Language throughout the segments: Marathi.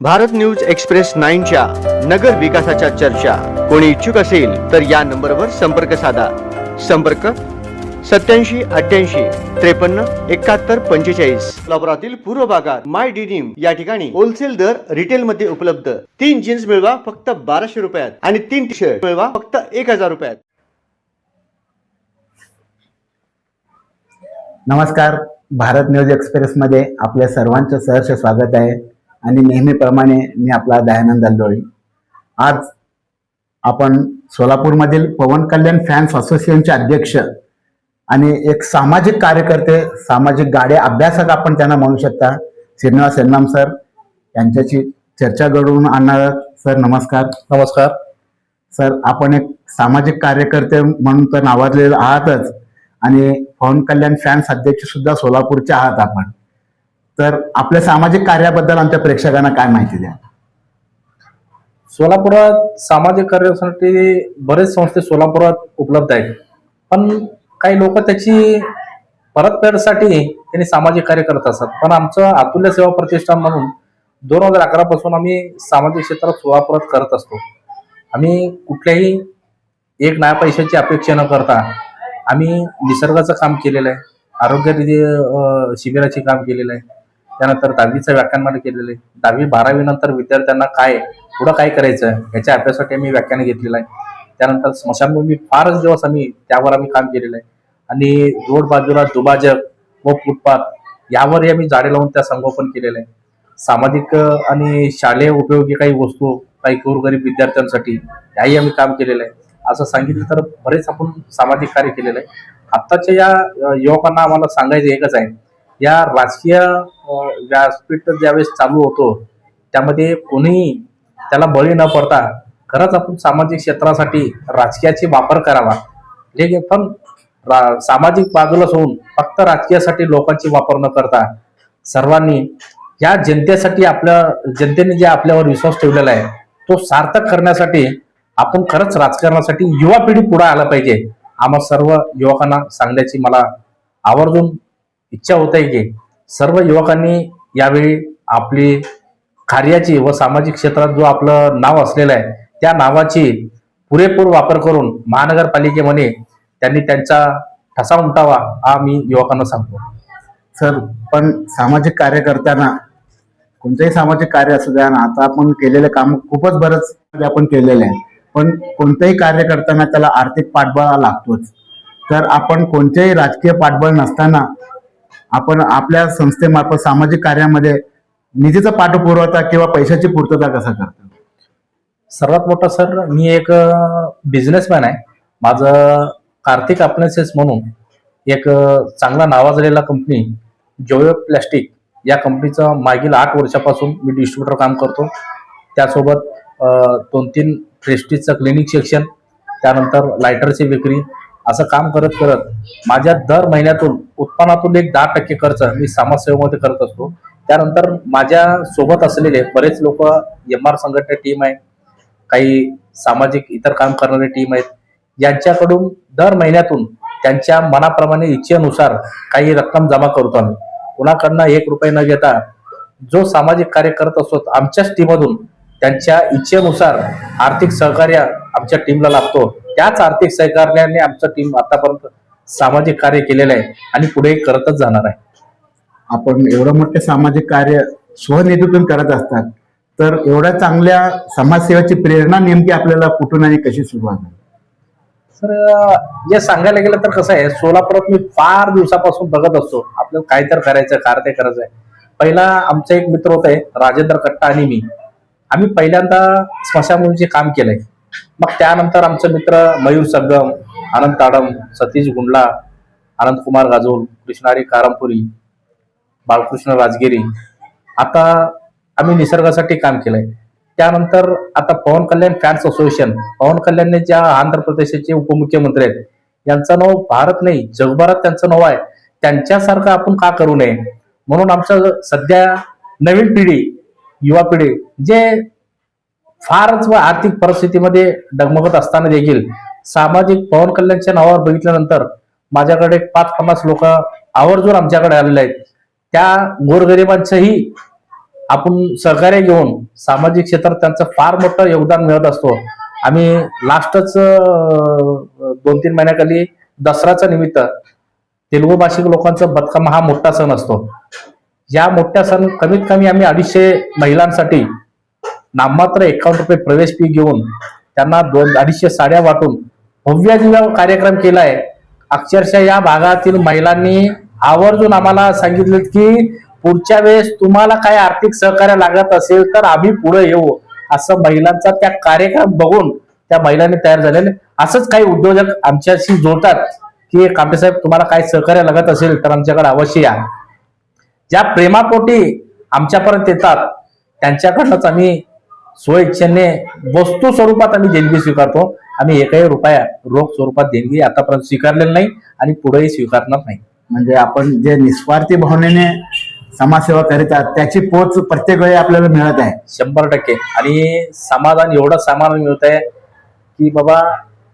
भारत न्यूज एक्सप्रेस नाईनच्या नगर विकासाच्या चर्चा. कोणी इच्छुक असेल तर या नंबरवर संपर्क साधा. संपर्क सत्याऐंशी अठ्ठ्याऐंशी त्रेपन्न एकाहत्तर पंचेचाळीस. कोल्हापुरातील पूर्व भागात माय डिनिम या ठिकाणी होलसेल दर रिटेल मध्ये उपलब्ध. तीन जीन्स मिळवा फक्त बाराशे रुपयात आणि तीन टी शर्ट मिळवा फक्त एक हजार रुपयात. नमस्कार. भारत न्यूज एक्सप्रेस मध्ये आपल्या सर्वांचं सहर्ष स्वागत आहे. आणि नेहमीप्रमाणे मी आपला दयानंद अल्लोळी आज आपण सोलापूरमधील पवन कल्याण फॅन्स असोसिएशनचे अध्यक्ष आणि एक सामाजिक कार्यकर्ते सामाजिक गाडे अभ्यासक आपण त्यांना म्हणू शकता श्रीनिवास यन्नाम सर. यांच्याशी चर्चा घडवून आणणार. सर नमस्कार. नमस्कार. सर आपण एक सामाजिक कार्यकर्ते म्हणून तर नावाजलेले आहातच आणि पवन कल्याण फॅन्स अध्यक्ष सुद्धा सोलापूरचे आहात आपण. तर आपल्या सामाजिक कार्याबद्दल आमच्या प्रेक्षकांना काय माहिती द्या? सोलापुरात सामाजिक कार्यासाठी बरेच संस्थे सोलापुरात उपलब्ध आहेत. पण काही लोक त्याची परतफेडसाठी त्यांनी सामाजिक कार्य करत असतात. पण आमचं अतुल्य सेवा प्रतिष्ठान म्हणून दोन हजार अकरा पासून आम्ही सामाजिक क्षेत्रात सोलापुरात करत असतो. आम्ही कुठल्याही एक नया पैशाची अपेक्षा न करता आम्ही निसर्गाचं काम केलेलं आहे. आरोग्य शिबिराचे काम केलेलं आहे. त्यानंतर दहावीचं व्याख्यानमाला केलेलं आहे. दहावी बारावी नंतर विद्यार्थ्यांना काय पुढं काय करायचं? याच्या अभ्यासासाठी आम्ही व्याख्यान घेतलेलं आहे. त्यानंतर स्मशानभूमी फारच दिवस आम्ही त्यावर आम्ही काम केलेलं आहे. आणि रोड बाजूला दुभाजक व फुटपाथ यावरही आम्ही झाडे लावून त्या संगोपन केलेलं आहे. सामाजिक आणि शालेय उपयोगी काही वस्तू काही गोरगरीब विद्यार्थ्यांसाठी याही आम्ही काम केलेलं आहे. असं सांगितलं तर बरेच आपण सामाजिक कार्य केलेलं आहे. आत्ताच्या या युवकांना आम्हाला सांगायचं एकच आहे. या राजकीय व्यासपीठ ज्यावेळेस चालू होतो त्यामध्ये कोणीही त्याला बळी न पडता खरंच आपण सामाजिक क्षेत्रासाठी राजकीयाची वापर करावा. लेकिन पण रा- सामाजिक बाजूला सोडून फक्त राजकीयासाठी लोकांची वापर न करता सर्वांनी या जनतेसाठी आपल्या जनतेने जे आपल्यावर विश्वास ठेवलेला आहे तो सार्थक करण्यासाठी आपण खरंच राजकारणासाठी युवा पिढी पुढे आला पाहिजे. आम्हा सर्व युवकांना सांगण्याची मला आवर्जून इच्छा होत आहे की सर्व युवकांनी यावेळी आपली कार्याची व सामाजिक क्षेत्रात जो आपलं नाव असलेलं आहे त्या नावाची पुरेपूर वापर करून महानगरपालिकेमध्ये त्यांनी त्यांचा ठसा उमटावा हा मी युवकांना सांगतो. सर पण सामाजिक कार्य करताना कोणतंही सामाजिक कार्य असू द्या ना आता आपण केलेले काम खूपच बरंच आपण केलेले आहे. पण कोणतंही कार्य करताना त्याला आर्थिक पाठबळ लागतोच. तर आपण कोणतेही राजकीय पाठबळ नसताना आपण आपल्या संस्थेमार्फत सामाजिक कार्यामध्ये निधीचा पाठपुरवठा किंवा पैशाची पूर्तता कसा करतो? सर्वात मोठा सर मी एक बिझनेसमॅन आहे. माझं कार्तिक अप्लायन्सेस म्हणून एक चांगला नावाजलेला कंपनी जोयो प्लॅस्टिक या कंपनीचं मागील आठ वर्षापासून मी डिस्ट्रीब्युटर काम करतो. त्यासोबत दोन तीन प्रेस्टीजचं क्लिनिक सेक्शन त्यानंतर लायटरची विक्री असं काम करत करत माझ्या दर महिन्यातून उत्पन्नातून एक दहा टक्के खर्च मी समाजसेवेमध्ये करत असतो. त्यानंतर माझ्या सोबत असलेले बरेच लोक एम आर संघटना टीम आहे. काही सामाजिक इतर काम करणारे टीम आहेत. यांच्याकडून दर महिन्यातून त्यांच्या मनाप्रमाणे इच्छेनुसार काही रक्कम जमा करतो आम्ही. कुणाकडनं एक रुपये न घेता जो सामाजिक कार्य करत असतो आमच्याच टीममधून त्यांच्या इच्छेनुसार आर्थिक सहकार्य आमच्या टीमला लाभतो. त्याच आर्थिक सहकार्याने आमचं टीम आतापर्यंत सामाजिक कार्य केलेलं आहे आणि पुढे करतच जाणार आहे. आपण एवढं मोठे सामाजिक कार्य स्वनिधीतून करत असतात तर एवढ्या चांगल्या समाजसेवेची प्रेरणा नेमकी आपल्याला कुठून आणि कशी सुरुवात झाली? सर या सांगायला गेलं तर कसं आहे सोलापुरात मी फार दिवसापासून बघत असतो आपल्याला काय तर करायचं कार ते करायचं आहे. पहिला आमचा एक मित्र होता राजेंद्र कट्टा आणि मी. आम्ही पहिल्यांदा स्मशानभूमीचे काम केलंय. मग त्यानंतर आमचे मित्र मयूर सगम आनंद ताडम सतीश गुंडला आनंद कुमार गाजोल कृष्णारी कारमपुरी बाळकृष्ण राजगिरी आता आम्ही निसर्गासाठी काम केलंय. त्यानंतर आता पवन कल्याण फॅन्स असोसिएशन पवन कल्याणने ज्या आंध्र प्रदेशाचे उपमुख्यमंत्री आहेत यांचं नाव भारत नाही जगभरात त्यांचं नाव आहे. त्यांच्यासारखं आपण का करू नये? म्हणून आमचं सध्या नवीन पिढी युवा पिढी जे फारच व आर्थिक परिस्थितीमध्ये डगमगत असताना देखील सामाजिक पवन कल्याणच्या नावावर बघितल्यानंतर माझ्याकडे पाच पन्नास लोक आवर्जून आमच्याकडे आलेले आहेत. त्या गोरगरिबांचंही आपण सहकार्य घेऊन सामाजिक क्षेत्रात त्यांचं फार मोठं योगदान मिळत असतो. आम्ही लास्टच दोन तीन महिन्याखाली दसऱ्याच्या निमित्त तेलुगू भाषिक लोकांचा बदकाम हा मोठा सण असतो. या मोठ्या सण कमीत कमी आम्ही अडीचशे महिलांसाठी नाममात्र एकावन्न रुपये प्रवेश फी घेऊन त्यांना दोन अडीचशे साड्या वाटून भव्य दिव्या कार्यक्रम केलाय. अक्षरशः या भागातील महिलांनी आवर्जून आम्हाला सांगितले की पुढच्या वेळेस तुम्हाला काय आर्थिक सहकार्य लागत असेल तर आम्ही पुढे येऊ. असं महिलांचा त्या कार्यक्रम बघून त्या महिलांनी तयार झालेले. असंच काही उद्योजक आमच्याशी जोडतात की कांबे साहेब तुम्हाला काय सहकार्य लागत असेल तर आमच्याकडे अवश्य या. ज्या प्रेमापोटी आमच्यापर्यंत येतात त्यांच्याकडनंच आम्ही स्वइच्छेने वस्तू स्वरूपात आम्ही देणगी स्वीकारतो. आम्ही एकही रुपया रोख स्वरूपात देणगी आतापर्यंत स्वीकारलेली नाही आणि पुढेही स्वीकारणार नाही. म्हणजे आपण जे निस्वार्थी भावनेने समाजसेवा करीतात त्याची पोच प्रत्येक वेळी आपल्याला मिळत आहे. शंभर टक्के. आणि समाधान एवढं समाधान मिळत आहे की बाबा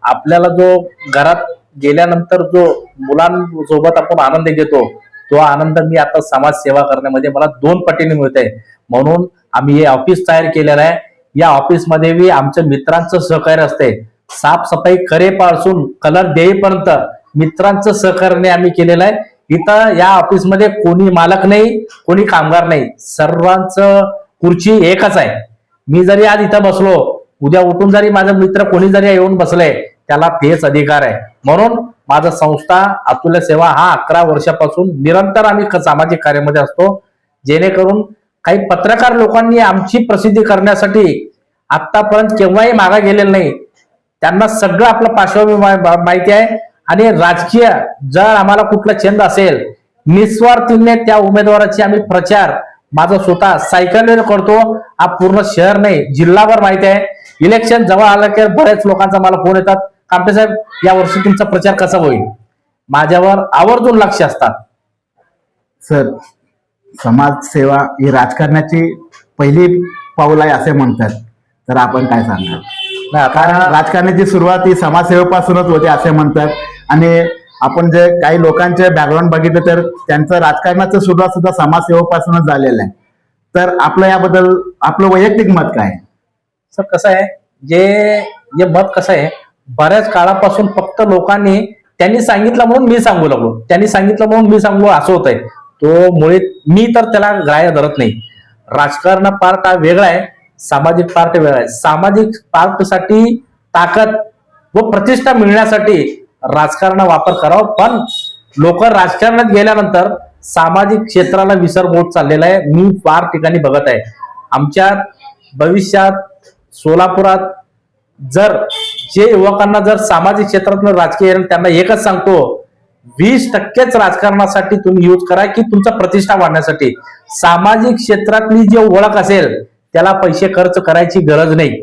आपल्याला जो घरात गेल्यानंतर जो मुलांसोबत आपण आनंद घेतो तो आनंद मी आता समाज सेवा करण्यामध्ये मला दोन पटीने मिळत आहे म्हणून आम्ही हे ऑफिस तयार केलेलं आहे. या ऑफिसमध्ये बी आमच्या मित्रांचं सहकार्य असते साफसफाई करेपासून कलर देईपर्यंत मित्रांचं सहकार्याने आम्ही केलेलं आहे. इथं या ऑफिसमध्ये कोणी मालक नाही कोणी कामगार नाही. सर्वांचं खुर्ची एकच आहे. मी जरी आज इथं बसलो उद्या उठून जरी माझा मित्र कोणी जरी येऊन बसले त्याला तेच अधिकार आहे. म्हणून माझा संस्था अतुल्य सेवा हा अकरा वर्षापासून निरंतर आम्ही सामाजिक कार्यामध्ये असतो. जेणेकरून काही पत्रकार लोकांनी आमची प्रसिद्धी करण्यासाठी आतापर्यंत केव्हाही मागा गेलेलं नाही. त्यांना सगळं आपलं पार्श्वभूमी माहिती आहे. आणि राजकीय जर आम्हाला कुठला छंद असेल निस्वार्थीने त्या उमेदवाराची आम्ही प्रचार माझा स्वतः सायकलवर करतो. हा पूर्ण शहर नाही जिल्हाभर माहिती आहे. इलेक्शन जवळ आलं की बऱ्याच लोकांचा मला फोन येतात. कांपे साहेब या वर्षी तुमचा प्रचार कसा होईल? माझ्यावर आवर्जून लक्ष असतात. सर समाजसेवा ही राजकारणाची पहिली पाऊल आहे असे म्हणतात. तर आपण काय नाही, कारण राजकारणाची सुरुवात ही समाजसेवेपासूनच होते असे म्हणतात. आणि आपण जे काही लोकांचे बॅकग्राऊंड बघितलं तर त्यांचं राजकारणाचं सुरुवात सुद्धा समाजसेवेपासूनच झालेलं आहे. तर आपलं याबद्दल आपलं वैयक्तिक मत काय? सर कसं आहे? जे मत कसं आहे? बऱ्याच काळापासून फक्त लोकांनी त्यांनी सांगितलं म्हणून मी सांगू लागलो. त्यांनी सांगितलं म्हणून मी सांगू असं होत आहे तो मुळे मी तर त्याला ग्राह्य धरत नाही. राजकारण पार्ट हा वेगळा आहे सामाजिक पार्ट वेगळा आहे. सामाजिक पार्टसाठी ताकद व प्रतिष्ठा मिळण्यासाठी राजकारण वापर करावा पण लोक राजकारणात गेल्यानंतर सामाजिक क्षेत्राला विसर होत चाललेला आहे. मी फार ठिकाणी बघत आहे. आमच्या भविष्यात सोलापुरात जर जे युवकांना जर सामाजिक क्षेत्रातलं राजकीय त्यांना एकच सांगतो वीस टक्केच राजकारणासाठी तुम्ही यूज करा की तुमचा प्रतिष्ठा वाढण्यासाठी. सामाजिक क्षेत्रातली जी ओळख असेल त्याला पैसे खर्च करायची गरज नाही.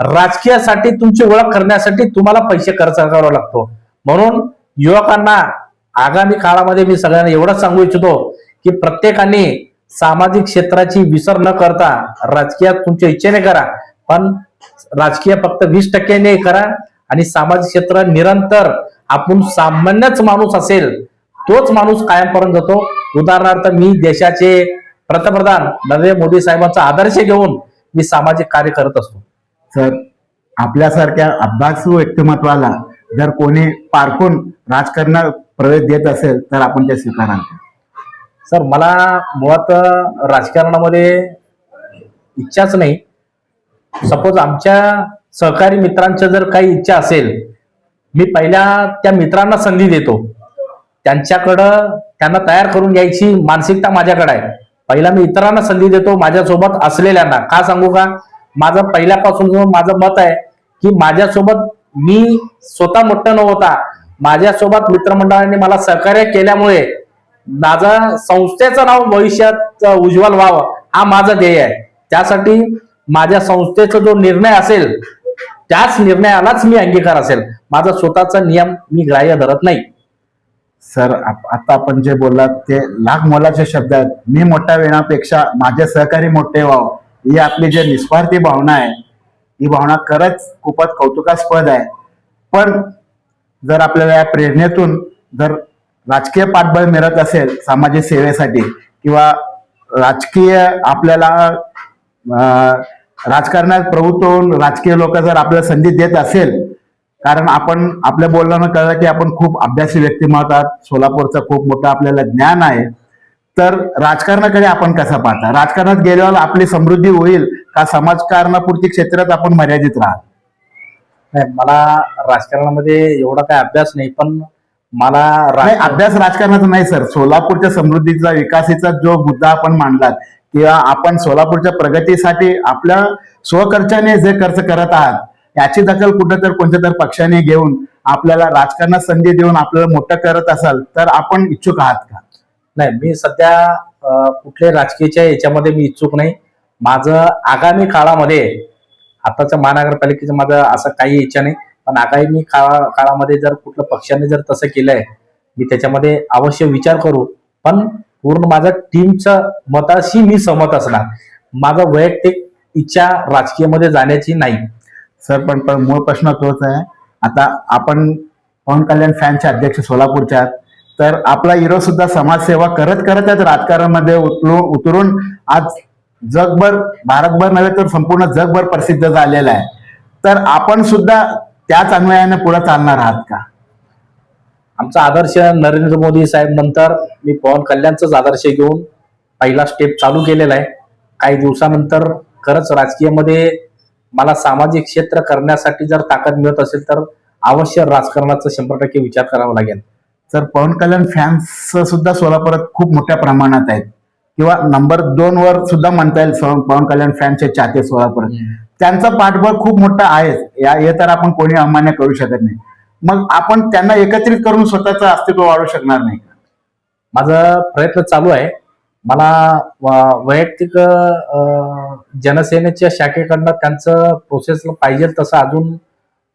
राजकीयासाठी तुमची ओळख करण्यासाठी तुम्हाला पैसे खर्च करावा लागतो. म्हणून युवकांना आगामी काळामध्ये मी सगळ्यांना एवढंच सांगू इच्छितो की प्रत्येकाने सामाजिक क्षेत्राची विसर न करता राजकीयात तुमच्या इच्छेने करा. पण राजकीय फक्त वीस टक्क्याने करा आणि सामाजिक क्षेत्र निरंतर आपण सामान्यच माणूस असेल तोच माणूस कायमपर्यंत जातो. उदाहरणार्थ मी देशाचे पंतप्रधान नरेंद्र मोदी साहेबांचा आदर्श घेऊन मी सामाजिक कार्य करत असतो. सर आपल्यासारख्या अभ्यासू व्यक्तिमत्वाला जर कोणी पारखून राजकारणात प्रवेश देत असेल तर आपण ते स्वीकाराल. का? सर मला मुळात राजकारणामध्ये इच्छाच नाही. सपोज आमच्या सहकारी मित्रांच्या जर काही इच्छा असेल मी पहिल्या त्या मित्रांना संधी देतो. त्यांच्याकडं त्यांना तयार करून घ्यायची मानसिकता माझ्याकडे आहे. पहिला मी इतरांना संधी देतो माझ्यासोबत असलेल्यांना. का सांगू का? माझं पहिल्यापासून माझं मत आहे की माझ्यासोबत मी स्वतः मोठं न होता माझ्यासोबत मित्रमंडळाने मला सहकार्य केल्यामुळे माझा संस्थेचं नाव भविष्यात उज्ज्वल व्हावं हा माझा ध्येय आहे. त्यासाठी माझ्या संस्थेचा जो निर्णय असेल त्याच निर्णयालाच मी अंगीकार असेल. माझा स्वतःचा नियम मी ग्राह्य धरत नाही. सर आप- आता आपण जे बोललात ते लाख मोलाचे शब्द आहेत. मी मोठा वेळापेक्षा माझे सहकारी मोठे व्हावं ही आपली जे निस्वार्थी भावना आहे ही भावना खरंच खूपच कौतुकास्पद आहे. पण जर आपल्याला या प्रेरणेतून जर राजकीय पाठबळ मिळत असेल सामाजिक सेवेसाठी किंवा राजकीय आपल्याला राजकारणात प्रभुत्व होऊन राजकीय लोक जर आपल्याला संधी देत असेल कारण आपण आपल्या बोलण्यानं कळलं की आपण खूप अभ्यासी व्यक्तिमत्व आहात सोलापूरचं खूप मोठं आपल्याला ज्ञान आहे तर राजकारणाकडे आपण कसा पाहता? राजकारणात गेल्यावर आपली समृद्धी होईल का समाजकारणापुरती क्षेत्रात आपण मर्यादित राहत? नाही मला राजकारणामध्ये एवढा काय अभ्यास नाही पण मला अभ्यास राजकारणाचा नाही सर. सोलापूरच्या समृद्धीचा विकासाचा जो मुद्दा आपण मांडलात किंवा आपण सोलापूरच्या प्रगतीसाठी आपल्या स्वखर्चाने जे खर्च करत आहात याची दखल कुठं तर कोणत्या तर पक्षाने घेऊन आपल्याला राजकारणात संधी देऊन आपल्याला मोठं करत असाल तर आपण इच्छुक आहात का? नाही मी सध्या कुठल्या राजकीयच्या याच्यामध्ये मी इच्छुक नाही. माझं आगामी काळामध्ये आताच्या महानगरपालिकेचं माझं असं काही इच्छा नाही पण आगामी काळा काळामध्ये जर कुठल्या पक्षाने जर तसं केलंय मी त्याच्यामध्ये अवश्य विचार करू. पण पूर्ण माझ्या टीमच्या मताशी मी सहमत असणार. माझं वैयक्तिक इच्छा राजकीयमध्ये जाण्याची नाही. सर पण पण मूळ प्रश्न तोच आहे. आता आपण पवन कल्याण फॅनचे अध्यक्ष सोलापूरच्या तर आपला हिरो सुद्धा समाजसेवा करत करत आहेत राजकारणामध्ये उतरून उतरून आज जगभर भारतभर नव्हे तर संपूर्ण जगभर प्रसिद्ध झालेला आहे. तर आपण सुद्धा त्याच अन्वयाने पुढे चालणार आहात का? आमचा आदर्श नरेंद्र मोदी साहेब नंतर मी पवन कल्याणचाच आदर्श घेऊन पहिला स्टेप चालू केलेला आहे. काही दिवसानंतर खरंच राजकीयमध्ये मला सामाजिक क्षेत्र करण्यासाठी जर ताकद मिळत असेल तर अवश्य राजकारणाचा शंभर टक्के विचार करावा लागेल. तर पवन कल्याण फॅन्स सुद्धा सोलापुरात खूप मोठ्या प्रमाणात आहेत. किंवा नंबर दोन वर सुद्धा म्हणता येईल पवन कल्याण फॅनचे चाहते सोलापुरात. त्यांचा पाठबळ खूप मोठा आहे. या हे तर आपण कोणी अमान्य करू शकत नाही. मग आपण त्यांना एकत्रित करून स्वतःचं अस्तित्व वाढू शकणार नाही. का? माझा प्रयत्न चालू आहे. मला व- वैयक्तिक जनसेनेच्या शाखेकडनं त्यांचं प्रोसेसला पाहिजे तसं अजून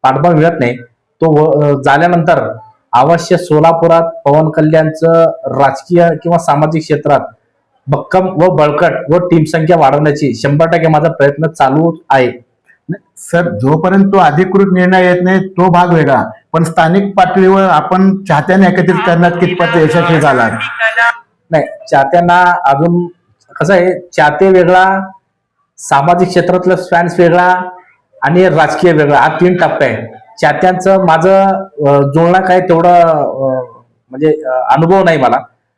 पाठबळ मिळत नाही. तो व- झाल्यानंतर अवश्य सोलापुरात पवन कल्याणचं राजकीय किंवा सामाजिक क्षेत्रात भक्कम व बळकट व टीम संख्या वाढवण्याची शंभर टक्के माझा प्रयत्न चालू आहे. सर जोपर्यंत तो अधिकृत निर्णय येत नाही तो भाग वेगळा. पण स्थानिक पातळीवर आपण चाहत्याने एकत्रित करण्यात कितपत यशस्वी झाला नाही चाहत्यांना अजून कसं आहे चाहते वेगळा सामाजिक क्षेत्रातलं फॅन्स वेगळा आणि राजकीय वेगळा हा तीन टप्पे आहे चाहत्यांचं माझं जुळणं काय तेवढं म्हणजे अनुभव नाही मला.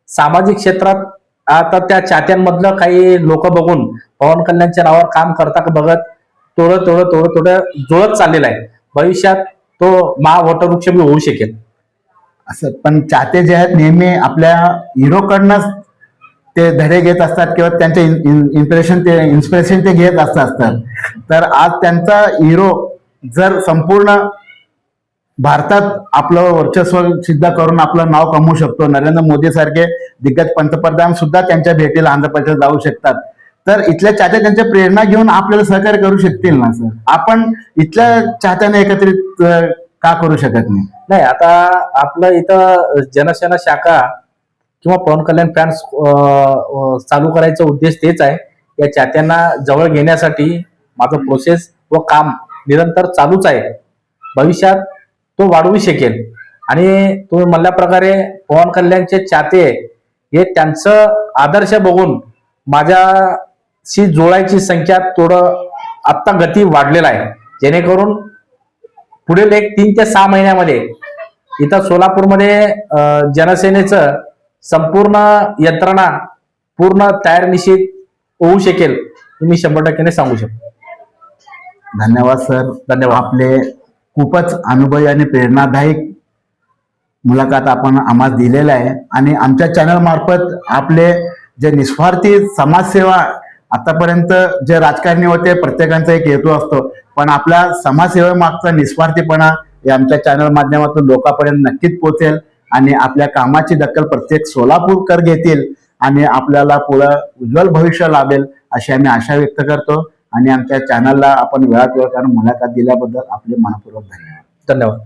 सामाजिक क्षेत्रात आता त्या चाहत्यांमधलं काही लोक बघून पवन कल्याणच्या नावावर काम करता का बघत थोडं थोडं थोडं थोडं जुळत चाललेला आहे. भविष्यात तो महावटवृक्ष बी होऊ शकेल. असं पण चाहते जे आहेत नेहमी आपल्या हिरोकडनंच ते धडे घेत असतात किंवा त्यांचे इम्प्रेशन ते इन्स्पिरेशन ते घेत असत असतात. तर आज त्यांचा हिरो जर संपूर्ण भारतात आपलं वर्चस्व सिद्ध करून आपलं नाव कमवू शकतो. नरेंद्र मोदी सारखे दिग्गज पंतप्रधान सुद्धा त्यांच्या भेटीला आंध्र प्रदेश जाऊ शकतात. तर इथल्या चाहत्या त्यांच्या प्रेरणा घेऊन आपल्याला सहकार्य करू शकतील ना सर? आपण इथल्या चाहत्याने एकत्रित का करू शकत नाही? नाही आता आपलं इथं जनसेना शाखा किंवा पवन कल्याण फॅन्स चालू करायचा उद्देश तेच आहे. या चाहत्यांना जवळ घेण्यासाठी माझं प्रोसेस व काम निरंतर चालूच आहे. भविष्यात तो वाढवू शकेल. आणि तुम्ही म्हणल्या प्रकारे पवन कल्याणचे चाहते हे त्यांचं आदर्श बघून माझ्या माझ्याशी जोडायची संख्या थोडं आत्ता गती वाढलेला आहे. जेणेकरून पुढील एक तीन ते सहा महिन्यामध्ये इथं सोलापूरमध्ये जनसेनेचं संपूर्ण यंत्रणा पूर्ण तयार निश्चित होऊ शकेल मी शंभर टक्क्याने सांगू शकतो. धन्यवाद सर. धन्यवाद. आपले खूपच अनुभवी आणि प्रेरणादायक मुलाखत आपण आम्हाला दिलेलं आहे. आणि आमच्या चॅनल मार्फत आपले जे निस्वार्थी समाजसेवा आतापर्यंत जे राजकारणी होते प्रत्येकांचा एक हेतू असतो. पण आपल्या समाजसेवेमागचा निस्वार्थीपणा हे आमच्या चॅनल माध्यमातून लोकांपर्यंत नक्कीच पोहोचेल आणि आपल्या कामाची दखल प्रत्येक सोलापूरकर घेतील आणि आपल्याला पुढं उज्ज्वल भविष्य लाभेल अशी आम्ही आशा व्यक्त करतो. आणि आमच्या चॅनलला आपण वेळात वेळ काढून मुलाखत दिल्याबद्दल आपले मनपूर्वक धन्यवाद. धन्यवाद.